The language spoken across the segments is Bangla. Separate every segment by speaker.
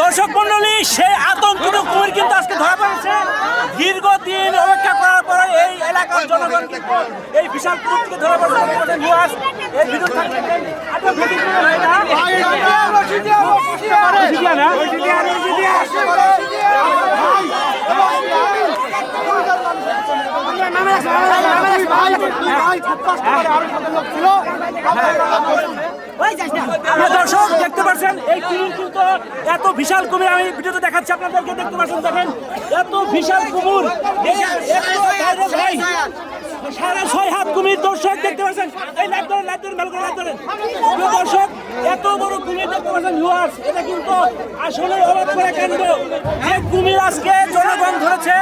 Speaker 1: দর্শক মন্ডলী সেই আতঙ্কিত কুমির কিন্তু আজকে ধরা পড়েছে দীর্ঘদিন অপেক্ষা করার পরে এই এলাকার জনগণ কিন্তু এই বিশাল কুমিরকে ধরা পড়েছে নিউজ এই ভিডিও থাকবে হয় দর্শক দেখতে পাচ্ছেন এত বিশাল কুমির, আমি ভিডিওতে দেখাচ্ছি আপনাদেরকে, দেখতে পাচ্ছেন, দেখেন, এত বিশাল কুমির। সাড়ে ছয় হাত কুমির, দর্শক, দেখতে পাচ্ছেন, এই লাইট ধরেন লাইট ধরেন, ভালো করে দর্শক, এত বড় কুমির দেখতে পাচ্ছেন ভিউয়ার্স এটা কিন্তু আসলে অবাক করে কাণ্ড। এই কুমির আজকে জনগণ ধরেছে,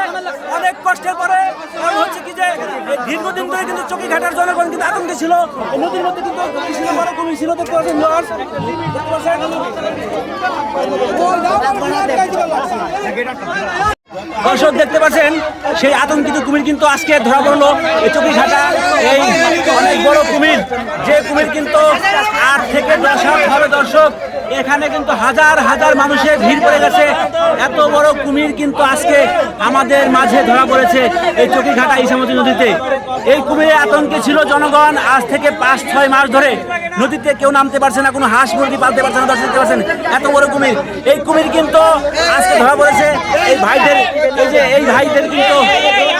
Speaker 1: অনেক কষ্টের পরে কারণ হচ্ছে কি যে এই দীর্ঘদিন ধরে কিন্তু চকি ঘাটার জনগণ কিন্তু আতঙ্কে ছিল। নদীর মধ্যে কিন্তু ছিল বড় কমি ছিল দেখতে পাচ্ছেন নার্স দর্শক দেখতে পাচ্ছেন, সেই আতঙ্কিত কুমির কিন্তু আজকে ধরা পড়ল। এই চকিঘাটা এই অনেক বড় কুমির, যে কুমির কিন্তু আট থেকে দর্শক। এখানে কিন্তু হাজার হাজার মানুষের ভিড় পড়ে গেছে। এত বড় কুমির কিন্তু আজকে আমাদের মাঝে ধরা পড়েছে এই চকিঘাটা ইসামতি নদীতে। এই কুমিরের আতঙ্কে ছিল জনগণ আজ থেকে পাঁচ, ছয় মাস ধরে। নদীতে কেউ নামতে পারছে না, কোনো হাঁস মুরগি পালতে পারছে না, দর্শক দেখতে পাচ্ছেন, এত বড় কুমির। এই কুমির কিন্তু আজকে ধরা পড়েছে। এই ভাইদের, এই যে, এই ভাইদের কিন্তু,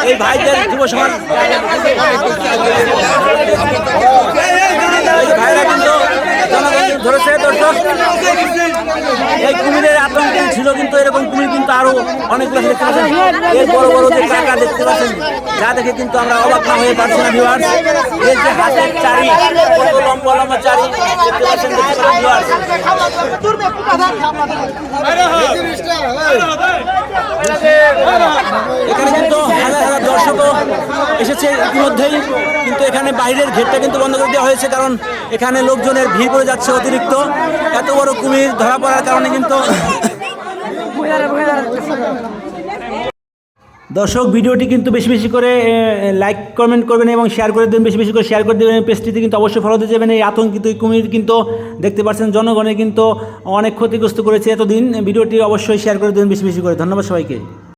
Speaker 1: এই ভাইদের যুব সমাজ এই যে ভাইরা কিন্তু জনগণ ধরেছে দর্শক এই কুমিরের আতঙ্কে ছিল কিন্তু এরকম কুমির কিন্তু আরও অনেকগুলো দেখতে পাচ্ছেন। এই বড় বড় যে কাকা দেখতে পাচ্ছেন, যা দেখে কিন্তু আমরা অবাক না হয়ে পারছি না ভিউয়ার্স এই যে হাতের চারি লম্বা লম্বা চারি দেখতে পাচ্ছেন ভিউয়ার্স এখানে কিন্তু হাজার হাজার দর্শকও এসেছে ইতিমধ্যেই, কিন্তু এখানে বাইরের গেটটা কিন্তু বন্ধ করে দেওয়া হয়েছে, কারণ এখানে লোকজনের ভিড় পড়ে যাচ্ছে অতিরিক্ত। এত বড় কুমির ধরা পড়ার কারণে কিন্তু দর্শক, ভিডিওটি কিন্তু বেশি বেশি করে লাইক কমেন্ট করবেন এবং শেয়ার করে দেবেন, বেশি বেশি করে শেয়ার করে দেবেন। পেজটিতে কিন্তু অবশ্যই ফলো দিয়ে যাবেন। এই আতঙ্কিত কুমির কিন্তু দেখতে পাচ্ছেন জনগণের কিন্তু অনেক ক্ষতিগ্রস্ত করেছে এতদিন। ভিডিওটি অবশ্যই শেয়ার করে দেবেন, বেশি বেশি করে। ধন্যবাদ সবাইকে।